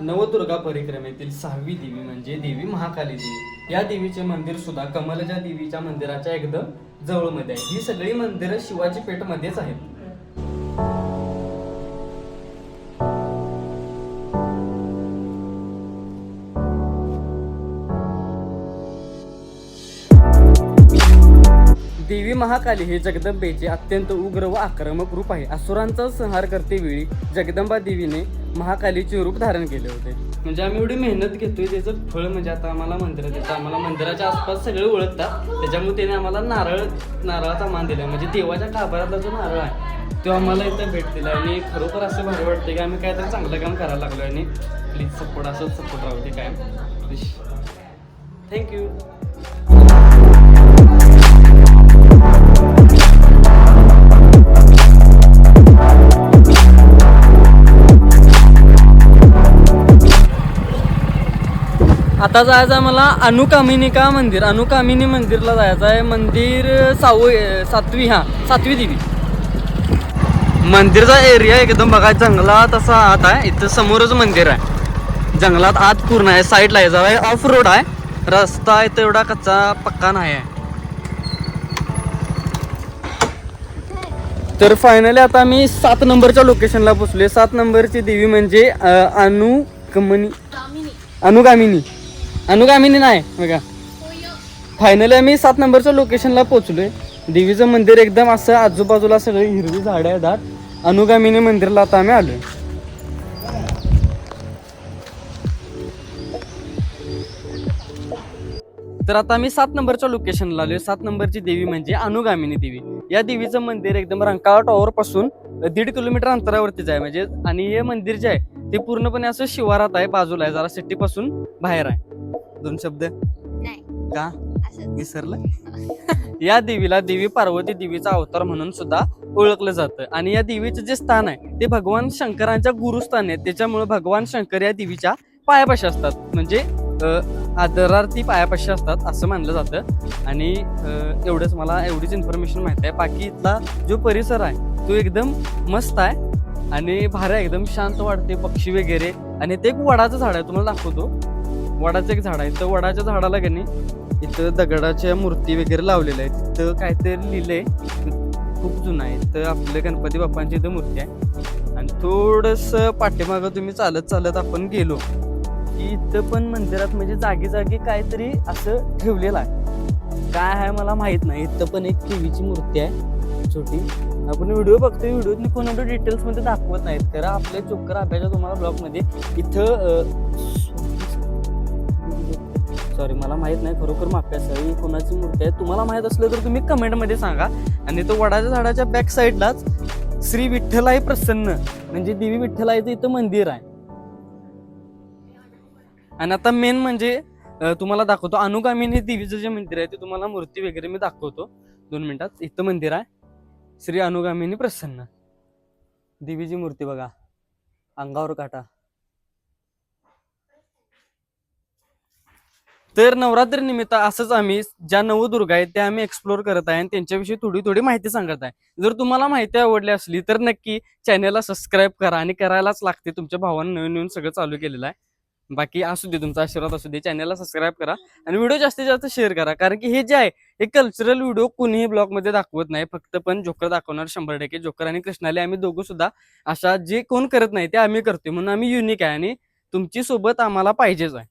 नवदुर्गा परिक्रमेतील सहावी देवी म्हणजे देवी महाकाली देवी. या देवीचे मंदिर सुद्धा कमलजा देवीच्या मंदिराच्या एकदम जवळमध्ये आहे. ही सगळी मंदिरं शिवाजी पेठमध्येच आहेत. देवी महाकाली हे जगदंबेचे अत्यंत उग्र व आक्रमक रूप आहे. असुरांचा संहार करते वेळी जगदंबा देवीने महाकालीचे रूप धारण केले होते. म्हणजे आम्ही एवढी मेहनत घेतोय त्याचं फळ म्हणजे आता आम्हाला मंदिरात येतं. आम्हाला मंदिराच्या आसपास सगळे ओळखतात. त्याच्यामुळे त्याने आम्हाला नारळ नारळाचा मान दिला. म्हणजे देवाच्या काबारातला जो नारळ आहे तो आम्हाला इथं भेट दिला आणि खरोखर असं भारी वाटतं की आम्ही काहीतरी चांगलं काम करायला लागलो आणि प्लीज सपोर्ट असंच सपोर्ट राहू दे काय प्लीज थँक्यू आता जायचं आहे मला अनुकामिनिका मंदिर. अनुकामिनी मंदिरला जायचं आहे मंदिर साव सातवी हा सातवी देवी. मंदिरचा एरिया एकदम बघा जंगलात असा आत आहे. इथं समोरच मंदिर आहे. जंगलात आत पूर्ण आहे. साईडला आहे. जाऊ ऑफ रोड आहे. रस्ता इथं एवढा कच्चा पक्का नाही आहे. तर फायनली आता मी सात नंबरच्या लोकेशनला पोचलोय. सात नंबरची देवी म्हणजे अनुकमनी अनुगामिनी. अनुगामिनी नाही बघा. फायनली आम्ही सात नंबरच्या लोकेशनला पोहोचलोय. देवीचं मंदिर एकदम असं आजूबाजूला सगळी हिरवी झाडं आहे दाट अनुगामिनी मंदिरला आता आम्ही आलोय. तर आता आम्ही सात नंबरच्या लोकेशनला आलोय. सात नंबरची देवी म्हणजे अनुगामिनी देवी. या देवीचं मंदिर एकदम रंकाळा टॉवर पासून दीड किलोमीटर अंतरावरतीच आहे म्हणजे आणि हे मंदिर जे आहे ते पूर्णपणे असं शिवारात आहे बाजूला आहे जरा सिटी पासून बाहेर आहे. दोन शब्द? नाही. का? विसरलं? या देवीला देवी पार्वती देवीचा अवतार म्हणून सुद्धा ओळखलं जातं. आणि या देवीचं जे स्थान आहे ते भगवान शंकरांच्या गुरुस्थान आहे. त्याच्यामुळे भगवान शंकर या देवीच्या पायापाशी असतात. म्हणजे आदरार्थी पायापाशी असतात असं मानलं जातं. आणि एवढंच मला एवढीच इन्फॉर्मेशन माहिती आहे. बाकी इथला जो परिसर आहे तो एकदम मस्त आहे. आणि भारी एकदम शांत वाटते पक्षी वगैरे. आणि ते एक वडाचं झाड आहे तुम्हाला दाखवतो. वडाचं एक झाड आहे. तर वडाच्या झाडाला की नाही इथं दगडाच्या मूर्ती वगैरे लावलेल्या आहेत. तिथं काहीतरी लिहिलंय. खूप जुनं आहे. तर आपल्या गणपती बाप्पांची इथं मूर्ती आहे. आणि थोडस पाठीमागं तुम्ही चालत चालत आपण गेलो. की इथं पण मंदिरात म्हणजे जागी जागी काहीतरी असं ठेवलेलं आहे. काय आहे मला माहीत नाही. इथं पण एक देवीची मूर्ती आहे. छोटी आपण व्हिडिओ बघतोय व्हिडिओतली कोण एवढं डिटेल्समध्ये दाखवत नाहीत. कारण आपल्या चोकर अभ्याच्या तुम्हाला ब्लॉगमध्ये इथं सॉरी मला माहीत नाही खरोखर माफी कोणाची मूर्ती आहे. तुम्हाला माहीत असलं तर तुम्ही कमेंटमध्ये सांगा. आणि तो वडाच्या झाडाच्या बॅक साईडलाच श्री विठ्ठलाई प्रसन्न म्हणजे देवी विठ्ठलाईचं इथं मंदिर आहे. आणि आता मेन म्हणजे तुम्हाला दाखवतो अनुगामिनी देवीचं जे मंदिर आहे ते तुम्हाला मूर्ती वगैरे मी दाखवतो. दोन मिनिटात इथं मंदिर आहे. श्री अनुगामिनी प्रसन्न. देवीची मूर्ती बघा. अंगावर काटा. तर नवरात्री निमित्त असंच आम्ही ज्या नवदुर्गा आहेत त्या आम्ही एक्सप्लोर करत आहे आणि त्यांच्याविषयी थोडी थोडी माहिती सांगत आहे. जर तुम्हाला माहिती आवडली असली तर नक्की चॅनलला सबस्क्राईब करा आणि करायलाच लागते. तुमच्या भावानं नवीन नवीन सगळं चालू केलेलं आहे. बाकी असू दे तुमचा आशीर्वाद असू दे चॅनलला सबस्क्राईब करा आणि व्हिडिओ जास्तीत जास्त शेअर करा. कारण की हे जे आहे हे कल्चरल व्हिडिओ कुणीही ब्लॉगमध्ये दाखवत नाही फक्त पण जोकर दाखवणार शंभर टक्के. जोकर आणि कृष्णाले आम्ही दोघं सुद्धा अशा जे कोण करत नाही ते आम्ही करतोय. म्हणून आम्ही युनिक आहे आणि तुमची सोबत आम्हाला पाहिजेच आहे.